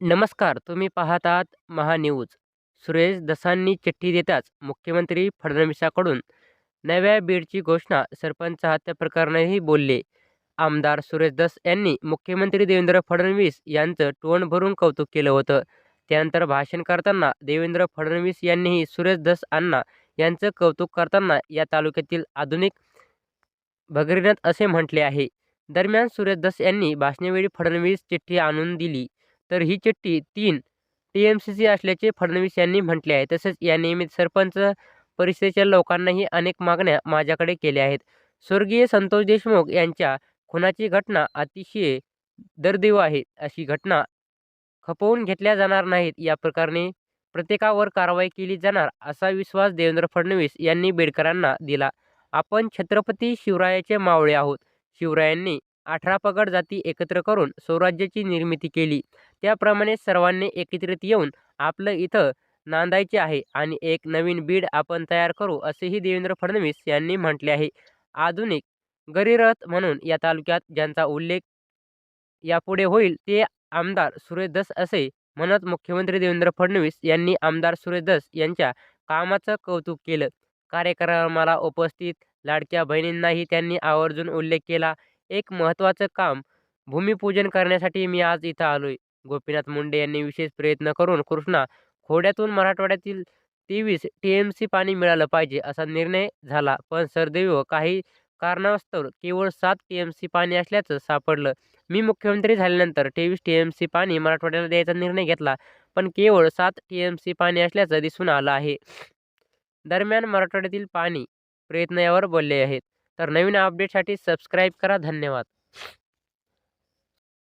नमस्कार तुम्ही पाहत आहात महान्यूज. सुरेश दसांनी चिठ्ठी देताच मुख्यमंत्री फडणवीसांकडून नव्या बीडची घोषणा सरपंच हत्या प्रकरणाही बोलले. आमदार सुरेश दस यांनी मुख्यमंत्री देवेंद्र फडणवीस यांचं टोन भरून कौतुक केलं होतं. त्यानंतर भाषण करताना देवेंद्र फडणवीस यांनीही सुरेश दस अण्णा यांचं कौतुक करताना या तालुक्यातील आधुनिक भगीरथ असे म्हटले आहे. दरम्यान सुरेश दस यांनी भाषणावेळी फडणवीस चिठ्ठी आणून दिली. तर ही चिठ्ठी तीन टी एम सीची असल्याचे फडणवीस यांनी म्हटले आहे. तसेच या नियमित सरपंच परिषदेच्या लोकांनाही अनेक मागण्या माझ्याकडे केल्या आहेत. स्वर्गीय संतोष देशमुख यांच्या खुनाची घटना अतिशय दर्दैव आहे. अशी घटना खपवून घेतल्या जाणार नाहीत. या प्रकरणी प्रत्येकावर कारवाई केली जाणार असा विश्वास देवेंद्र फडणवीस यांनी बेडकरांना दिला. आपण छत्रपती शिवरायाचे मावळे आहोत. शिवरायांनी अठरा पगड जाती एकत्र करून स्वराज्याची निर्मिती केली. त्याप्रमाणे सर्वांनी एकत्रित येऊन आपलं इथं नांदायचे आहे आणि एक नवीन बीड आपण तयार करू असेही देवेंद्र फडणवीस यांनी म्हटले आहे. आधुनिक गरीरथ म्हणून या तालुक्यात ज्यांचा उल्लेख यापुढे होईल ते आमदार सुरेश दस असे म्हणत मुख्यमंत्री देवेंद्र फडणवीस यांनी आमदार सुरेश दस यांच्या कामाचं कौतुक केलं. कार्यक्रमाला उपस्थित लाडक्या बहिणींनाही त्यांनी आवर्जून उल्लेख केला. एक महत्त्वाचं काम भूमिपूजन करण्यासाठी मी आज इथं आलोय. गोपीनाथ मुंडे यांनी विशेष प्रयत्न करून कृष्णा खोड्यातून मराठवाड्यातील तेवीस टी एम सी पाणी मिळालं पाहिजे असा निर्णय झाला. पण सरदैव काही कारणास्तव केवळ सात टी एम सी पाणी असल्याचं सापडलं. मी मुख्यमंत्री झाल्यानंतर तेवीस टी एम सी पाणी मराठवाड्याला द्यायचा निर्णय घेतला पण केवळ सात टी एम सी पाणी असल्याचं दिसून आलं आहे. दरम्यान मराठवाड्यातील पाणी प्रयत्न यावर बोलले आहेत. तर नवीन अपडेटसाठी सबस्क्राईब करा. धन्यवाद.